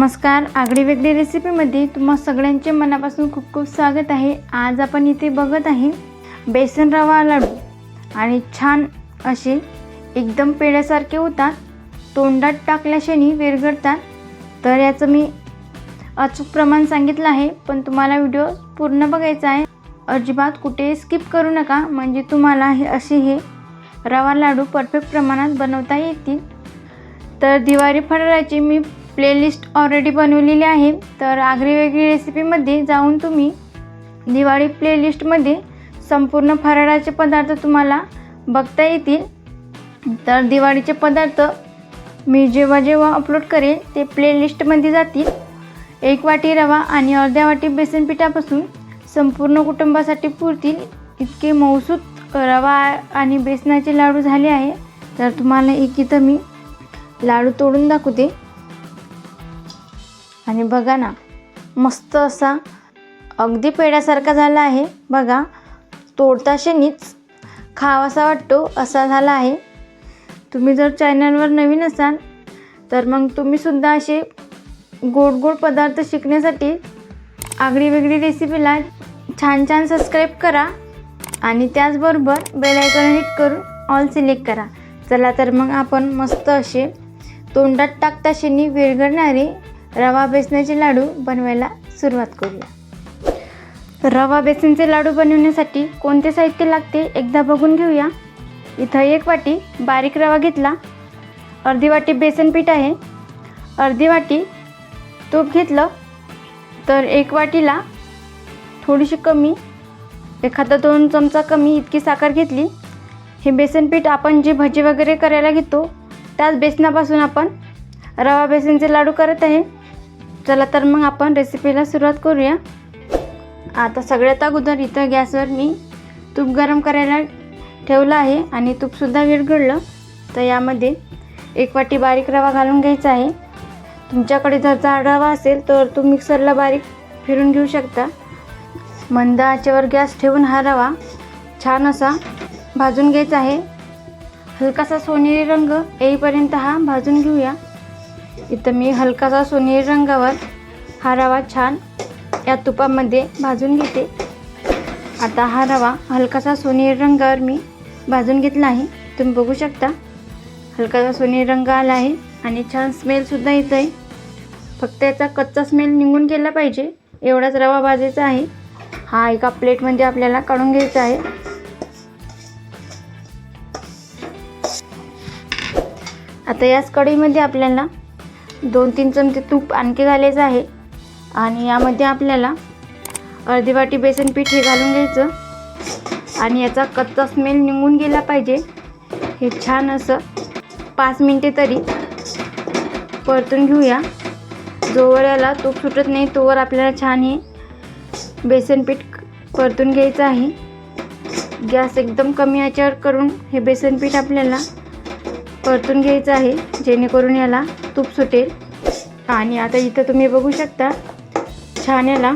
नमस्कार. आगळी वेगळी रेसिपीमध्ये तुम्हा सगळ्यांचे मनापासून खूप खूप स्वागत आहे. आज आपण इथे बघत आहे बेसन रवा लाडू. आणि छान असे एकदम पेढ्यासारखे होतात. तोंडात टाकल्याशाने विरघळतात. तर याचं मी अचूक प्रमाण सांगितलं आहे पण तुम्हाला व्हिडिओ पूर्ण बघायचा आहे. अजिबात कुठे स्किप करू नका. म्हणजे तुम्हाला हे असे हे रवा लाडू परफेक्ट प्रमाणात बनवता येतील. तर दिवाळी फराळाची मी प्लेलिस्ट ऑलरेडी बनवलेली आहे. तर आगरी वेगळी रेसिपीमध्ये जाऊन तुम्ही दिवाळी प्लेलिस्टमध्ये संपूर्ण फराळाचे पदार्थ तुम्हाला बघता येतील. तर दिवाळीचे पदार्थ मी जेव्हा जेव्हा अपलोड करेन ते प्लेलिस्टमध्ये जातील. एक वाटी रवा आणि अर्ध्या वाटी बेसन पिठापासून संपूर्ण कुटुंबासाठी पुरतील. इतके मौसूत रवा आणि बेसनाचे लाडू झाले आहे. तर तुम्हाला एक इथं मी लाडू तोडून दाखवते. आणि बघा ना मस्त असा अगदी पेड्यासारखा झाला आहे. बघा तोडताशेनीच खावासा वाटतो असा झाला आहे. तुम्ही जर चॅनलवर नवीन असाल तर मग तुम्हीसुद्धा असे गोड गोड पदार्थ शिकण्यासाठी आगळी वेगळी रेसिपीला छान छान सबस्क्राईब करा आणि त्याचबरोबर बेलायकन हिट करून ऑल सिलेक्ट करा. चला तर मग आपण मस्त असे तोंडात टाकता शेणी विरघळणारे रवा बेसनाचे लाडू बनवायला सुरुवात करूया. रवा बेसनचे लाडू बनवण्यासाठी कोणते साहित्य लागते एकदा बघून घेऊया. इथं एक वाटी बारीक रवा घेतला. अर्धी वाटी बेसन पीठ आहे. अर्धी वाटी तूप घेतलं. तर एक वाटीला थोडीशी कमी एखादा दोन चमचा कमी इतकी साखर घेतली. हे बेसन पीठ आपण जे भजी वगैरे करायला घेतो त्याच बेसनापासून आपण रवा बेसनचे लाडू करत आहे. चला तर मग आपण रेसिपीला सुरुवात करूया. आता सगळ्यात अगोदर इथं गॅसवर मी तूप गरम करायला ठेवलं आहे आणि तूपसुद्धा विरघळलं तर यामध्ये एक वाटी बारीक रवा घालून घ्यायचा आहे. तुमच्याकडे जर जाड रवा असेल तर तो मिक्सरला बारीक फिरून घेऊ शकता. मंद आचेवर गॅस ठेवून हा रवा छान असा भाजून घ्यायचा आहे. हलकासा सोनेरी रंग येईपर्यंत हा भाजून घेऊया. इथं मी हलकासा सोनेरी रंगावर हा रवा छान या तुपामध्ये भाजून घेते. आता हा रवा हलकासा सोनेरी रंगावर मी भाजून घेतला आहे. तुम्ही बघू शकता. हलकासा सोनेरी रंग आला आहे आणि छान स्मेलसुद्धा येत आहे फक्त याचा कच्चा स्मेल निघून गेला पाहिजे. एवढाच रवा भाजायचा आहे. हा एका प्लेटमध्ये आपल्याला काढून घ्यायचा आहे. आता याच कढईमध्ये आपल्याला दोन तीन चमचे तूप आणखी घालायचं आहे. आणि यामध्ये आपल्याला अर्धी वाटी बेसन पीठ हे घालून घ्यायचं. आणि याचा कच्चा स्मेल निघून गेला पाहिजे. हे छान असं पाच मिनटे तरी परतून घेऊया. जोवर याला तूप सुटत नाही तोवर आपल्याला छान हे बेसन पीठ परतून घ्यायचं आहे. गॅस एकदम कमी याच्यावर करून हे बेसन पीठ आपल्याला परतून घ्यायचं आहे जेणेकरून याला तूप सुटेल. आणि आता इथं तुम्ही बघू शकता छान याला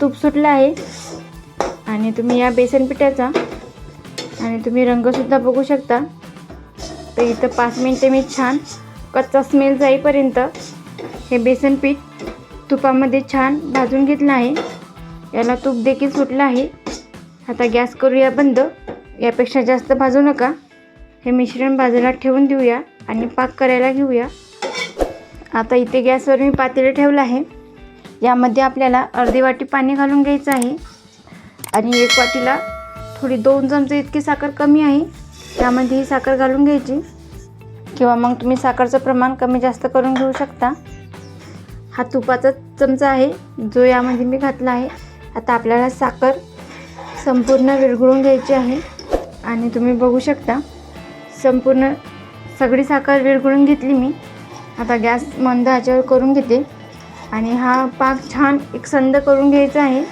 तूप सुटलं आहे. आणि तुम्ही या बेसन पिठाचा आणि तुम्ही रंगसुद्धा बघू शकता. तर इथं पाच मिनटे मी छान कच्चा स्मेल जाईपर्यंत हे बेसन पीठ तुपामध्ये छान भाजून घेतलं आहे. याला तूप देखील सुटलं आहे. आता गॅस करूया बंद. यापेक्षा जास्त भाजू नका. हे मिश्रण बाजूला ठेवून देऊया आणि पाक करायला घेऊया. आता इथे गॅसवर मी पातेलं ठेवलं आहे. यामध्ये आपल्याला अर्धी वाटी पाणी घालून घ्यायचं आहे. आणि एक वाटीला थोडी दोन चमचे इतकी साखर कमी आहे. त्यामध्ये ही साखर घालून घ्यायची. किंवा मग तुम्ही साखरचं प्रमाण कमी जास्त करून घेऊ शकता. हा तुपाचा चमचा आहे जो यामध्ये मी घातला आहे. आता आपल्याला साखर संपूर्ण विरघळून घ्यायची आहे. आणि तुम्ही बघू शकता संपूर्ण सगळी साखर विरघळून घेतली मी. आता गॅस मंद ह्याच्यावर करून घेते. आणि हा पाक छान एक संद करून घ्यायचा आहे.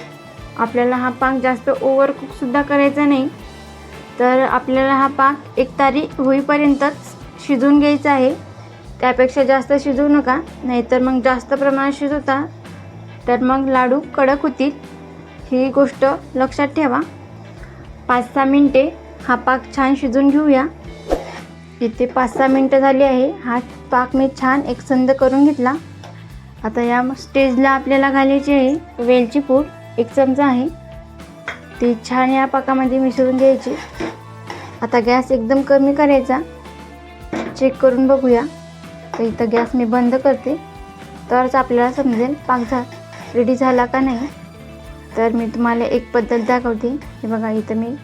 आपल्याला हा पाक जास्त ओव्हर कुकसुद्धा करायचा नाही. तर आपल्याला हा पाक एक तारी होईपर्यंतच शिजून घ्यायचा आहे. त्यापेक्षा जास्त शिजवू नका नाहीतर मग जास्त प्रमाणात शिजवता. तर मग लाडू कडक होतील. ही गोष्ट लक्षात ठेवा. पाच सहा मिनटे हा पाक छान शिजून घेऊया. इथे पाच सहा मिनटं झाली आहे. हा पाक मी छान एकसंद करून घेतला. आता या स्टेजला आपल्याला घालायची आहे वेलची पूड. एक चमचा आहे. ती छान या पाकामध्ये मिसळून घ्यायची. आता गॅस एकदम कमी करायचा. चेक करून बघूया. तर इथं गॅस मी बंद करते. तरच आपल्याला समजेल पाक झा रेडी झाला का नाही. तर मी तुम्हाला एक पद्धत दाखवते. हे बघा इथं मी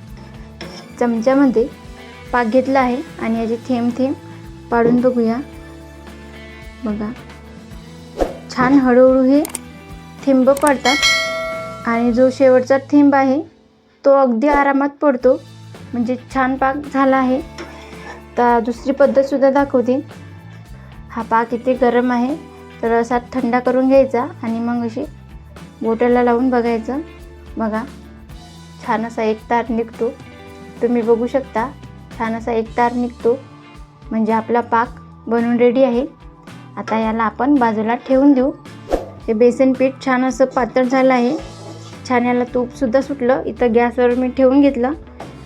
चमच्यामध्ये पाक घेतला आहे आणि याचे थेंब थेंब पाडून बघूया. बघा. छान हळूहळू हे थेंब पडतात आणि जो शेवटचा थेंब आहे तो अगदी आरामात पडतो. म्हणजे छान पाक झाला आहे. तर दुसरी पद्धतसुद्धा दाखवते. हा पाक इथे गरम आहे. तर असा थंडा करून घ्यायचा आणि मग अशी बोटाला लावून बघायचं. बघा. छान असा एक तार निघतो. तुम्ही बघू शकता. छान असा एक तार निघतो. म्हणजे आपला पाक बनवून रेडी आहे. आता याला आपण बाजूला ठेवून देऊ. हे बेसन पीठ छान असं पातळ झालं आहे. छान याला तूपसुद्धा सुटलं. इथं गॅसवर मी ठेवून घेतलं.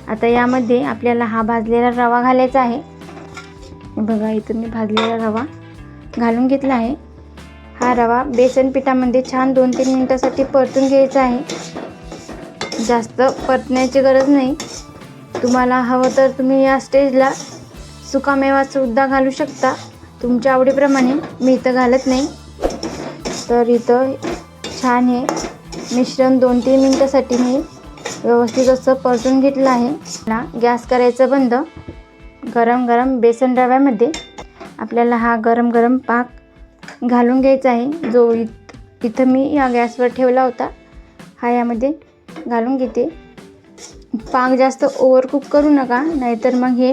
आता यामध्ये आपल्याला हा भाजलेला रवा घालायचा आहे. बघा इथं मी भाजलेला रवा घालून घेतला आहे. हा रवा बेसन पिठामध्ये छान दोन तीन मिनटासाठी परतून घ्यायचा आहे. जास्त परतण्याची गरज नाही. तुम्हाला हवं तर तुम्ही या स्टेजला सुकामेवासुद्धा घालू शकता. तुमच्या आवडीप्रमाणे. मी इथं घालत नाही. तर इथं छान हे मिश्रण दोन तीन मिनटासाठी मी व्यवस्थित असं परतून घेतलं आहे. ना गॅस करायचं बंद. गरम गरम बेसन रव्यामध्ये आपल्याला हा गरम गरम पाक घालून घ्यायचा आहे. जो इथं मी या गॅसवर ठेवला होता. हा यामध्ये घालून घेते. पाक जास्त ओव्हरकुक करू नका नाहीतर मग हे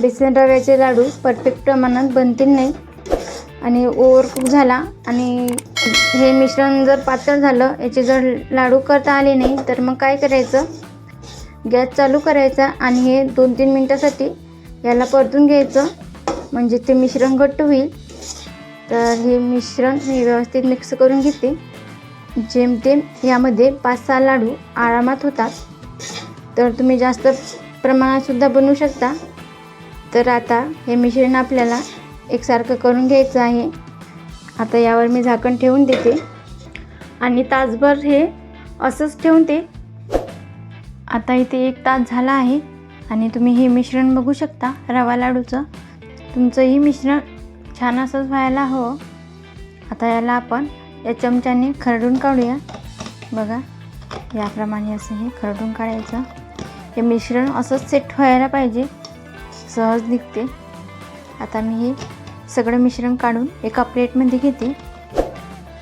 बेसन रव्याचे लाडू परफेक्ट प्रमाणात बनतील नाही. आणि ओव्हरकुक झाला आणि हे मिश्रण जर पातळ झालं याचे जर लाडू करता आले नाही तर मग काय करायचं? गॅस चालू करायचा आणि हे दोन तीन मिनटासाठी याला परतून घ्यायचं. म्हणजे ते मिश्रण घट्ट होईल. तर हे मिश्रण मी व्यवस्थित मिक्स करून घेते. जेमतेम यामध्ये पाच सहा लाडू आरामात होतात. तर तुम्ही जास्त प्रमाणातसुद्धा बनवू शकता. तर आता हे मिश्रण आपल्याला एकसारखं करून घ्यायचं आहे. आता यावर मी झाकण ठेवून देते. आणि तासभर हे असंच ठेवून ते आता इथे एक तास झाला आहे. आणि तुम्ही हे मिश्रण बघू शकता रवा लाडूचं. तुमचंही मिश्रण छान असंच व्हायला हवं. आता याला आपण या चमच्याने खरडून काढूया. बघा याप्रमाणे असं हे खरडून काढायचं. हे मिश्रण असंच सेट व्हायला पाहिजे. सहज निघते. आता मी हे सगळं मिश्रण काढून एका प्लेटमध्ये घेते.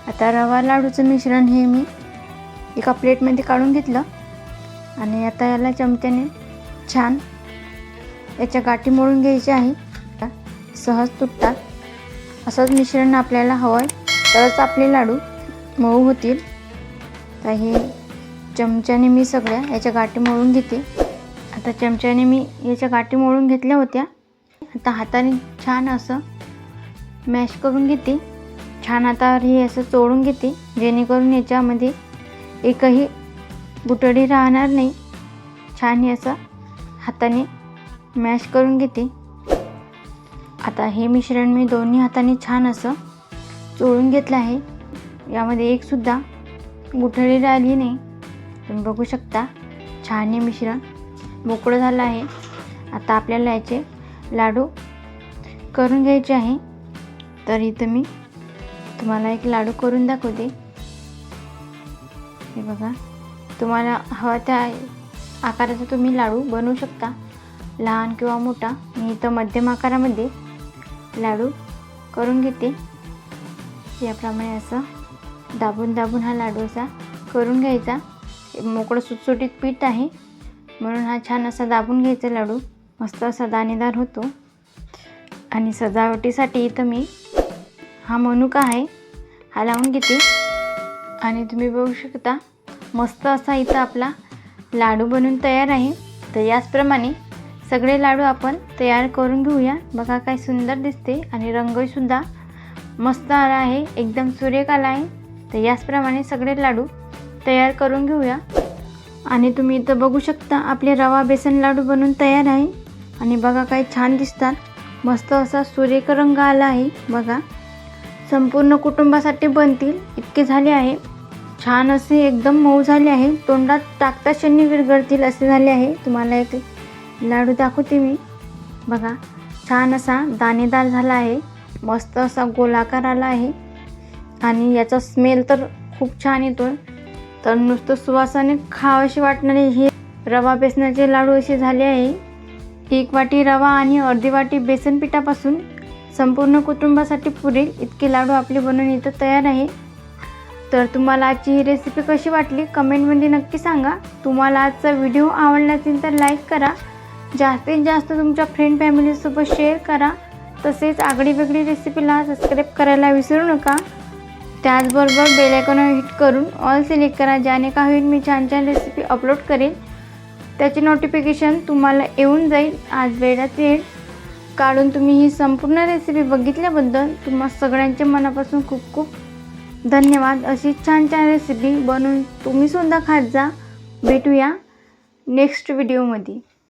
आता रवा लाडूचं मिश्रण हे मी एका प्लेटमध्ये काढून घेतलं. आणि आता याला चमच्याने छान याच्या गाठी मोडून घ्यायची आहे. सहज तुटतात असंच मिश्रण आपल्याला हवं आहे तरच आपले लाडू मऊ होतील. तर हे चमच्याने मी सगळ्या याच्या गाठी मोडून घेते. आता चमच्याने मी याच्या गाठी मोडून घेतल्या होत्या. आता हाताने छान असं मॅश करून घेते. छान हातावर हे असं चोळून घेते. जेणेकरून याच्यामध्ये एकही गुटळी राहणार नाही. छान हे असं हाताने मॅश करून घेते. आता हे मिश्रण मी दोन्ही हाताने छान असं चोळून घेतलं आहे. यामध्ये एकसुद्धा गुठळी राहिली नाही. तुम्ही बघू शकता. छान हे मिश्रण मोकळं झालं आहे. आता आपल्याला याचे लाडू करून घ्यायचे आहे. तर इथं मी तुम्हाला एक लाडू करून दाखवते. हे बघा. तुम्हाला हवा त्या आकाराचा तुम्ही लाडू बनवू शकता. लहान किंवा मोठा. मी इथं मध्यम आकारामध्ये लाडू करून घेते. याप्रमाणे असं दाबून दाबून हा लाडू असा करून घ्यायचा. मोकळं सुटसुटीत पीठ आहे. म्हणून हा छान असा दाबून घ्यायचा लाडू. मस्त असा दाणेदार होतो. आणि सजावटीसाठी इथं मी हा मनुका आहे हा लावून घेते. आणि तुम्ही बघू शकता मस्त असा इथं आपला लाडू बनून तयार आहे. तर याचप्रमाणे सगळे लाडू आपण तयार करून घेऊया. बघा काय सुंदर दिसते आणि रंगसुद्धा मस्त आला आहे एकदम सूर्यक आला आहे. तर याचप्रमाणे सगळे लाडू तयार करून घेऊया. आणि तुम्ही इथं बघू शकता आपले रवा बेसन लाडू बनवून तयार आहे. आणि बघा काय छान दिसतात. मस्त असा सुरेख रंग आला आहे बघा. संपूर्ण कुटुंबासाठी बनतील इतके झाले आहे. छान असे एकदम मऊ झाले आहे. तोंडात टाकता शनी विरघळतील असे झाले आहे. तुम्हाला एक लाडू दाखवते मी. बघा छान असा दाणेदार झाला आहे. मस्त असा गोलाकार आला आहे. आणि याचा स्मेल तर खूप छान येतो तर नुसतं सुवासाने खावाशी वाटणारे हे रवा बेसनाचे लाडू असे झाले आहे. एक वाटी रवा आणि अर्धी वाटी बेसन पिठापासून संपूर्ण कुटुंबासाठी पुरेल इतके लाडू आपले बनवून इथं तयार आहे. तर तुम्हाला आजची ही रेसिपी कशी वाटली कमेंटमध्ये नक्की सांगा. तुम्हाला आजचा व्हिडिओ आवडला असेल तर लाईक करा. जास्तीत जास्त तुमच्या फ्रेंड फॅमिलीसोबत शेअर करा. तसेच आगळी वेगळी रेसिपीला सबस्क्राईब करायला विसरू नका. त्याचबरोबर बेलायकॉनवर हिट करून ऑल सिलेक्ट करा ज्याने का होईल मी छान छान रेसिपी अपलोड करेल त्याचे नोटिफिकेशन तुम्हाला येऊन जाईल आज वेळात वेळ काढून तुम्ही ही संपूर्ण रेसिपी बघितल्याबद्दल तुम्हा सगळ्यांच्या मनापासून खूप खूप धन्यवाद. अशी छान छान रेसिपी बनवून तुम्हीसुद्धा खात जा. भेटूया नेक्स्ट व्हिडिओमध्ये